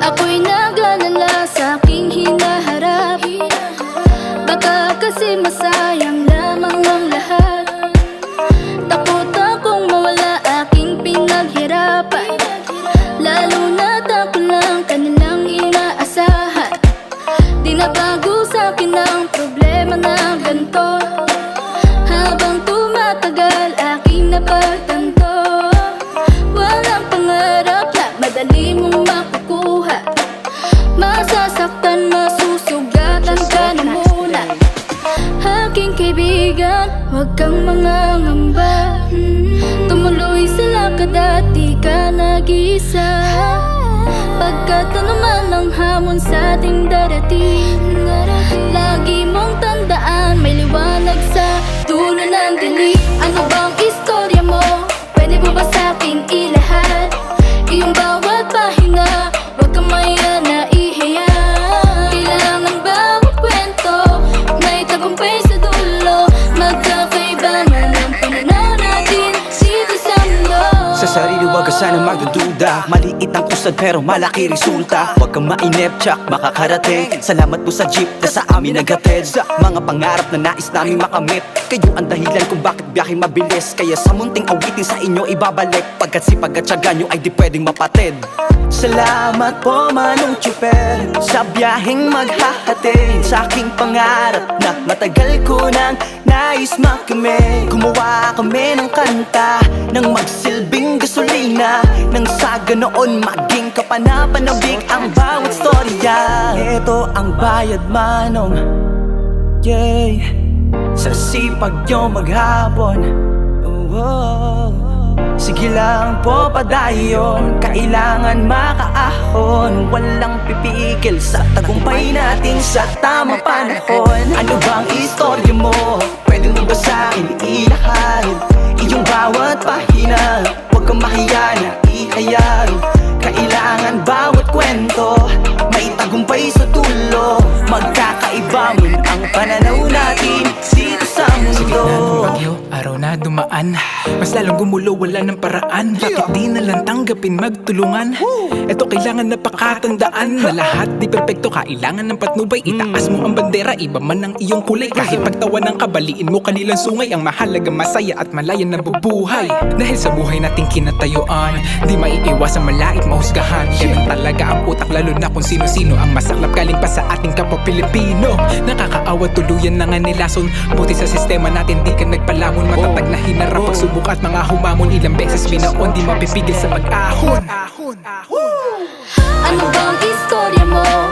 Ako'y nag-alala sa aking hinaharap. Baka kasi masayang lamang ang lahat. Takot akong mawala aking pinaghirapan. Lalo na ako lang kanilang inaasahan. Di na bago sa akin ang problema na ganito. Habang tumatagal aking napagtanto masusugatan ka na muna. Aking kaibigan, huwag kang mangangamba. Tumuloy sa lakad at di ka nag-isa Pagkat ano man ang hamon sa ating darating. Lagi mong tandaan, may liwanag sa dulo ng dilim Ano bang istorya mo? Pwede mo ba sa akin ilahad? Iyong Sa sarili wag ka sana magdududa. Maliit ang usad pero malaki resulta. Huwag kang mainip, tsak makakarating. Salamat po sa jeep na sa amin naghatid. Sa mga pangarap na nais namin makamit. Kayo ang dahilan kung bakit biyahe mabilis. Kaya sa munting awitin sa inyo ibabalik. Pagkat sipag at tiyaga nyo ay di pwedeng mapatid. Salamat po manong chuper Sa biyaheng maghahatid. Sa aking pangarap na matagal ko nang nais makimig Gumawa kami ng kanta. Nang magsilbing gasolina Nang sa ganoon maging kapanapanabik Ang bawat storya. Ito ang bayad manong Yeah Sa sipag nyo maghapon. Oh, oh. Sige lang po padayon Kailangan makaahon. Walang pipigil sa tagumpay natin sa tamang panahon. Ano bang istorya mo? Akin ilahad? Iyong bawat pahina Huwag kang mahiya na ihayag Kailangan bawat kwento May tagumpay sa dulo. Magkakaiba man ang pananaw natin Dito sa mundo araw na dumaan. Mas lalong gumulo, wala ng paraan. Bakit di na lang tanggapin magtulungan? Ito kailangan na pakatandaan Na lahat di perpekto, kailangan ng patnubay Itaas mo ang bandera, iba man ang iyong kulay. Kahit pagtawa ng kabaliin mo kanilang sungay Ang mahalaga masaya at malaya na bubuhay. Dahil sa buhay nating kinatayuan Di maiiwasan malait mahusgahan. Ganun talaga ang utak lalo na kung sino-sino Ang masaklap. Galing pa sa ating kapwa Pilipino. Nakakaawa tuluyan na nga nilason Buti sa sistema natin di ka nagpalamon Matatag na hinarap pagsubok at mga humamon Ilang beses binaon di mapipigil sa pag-ahon Ano bang istorya mo?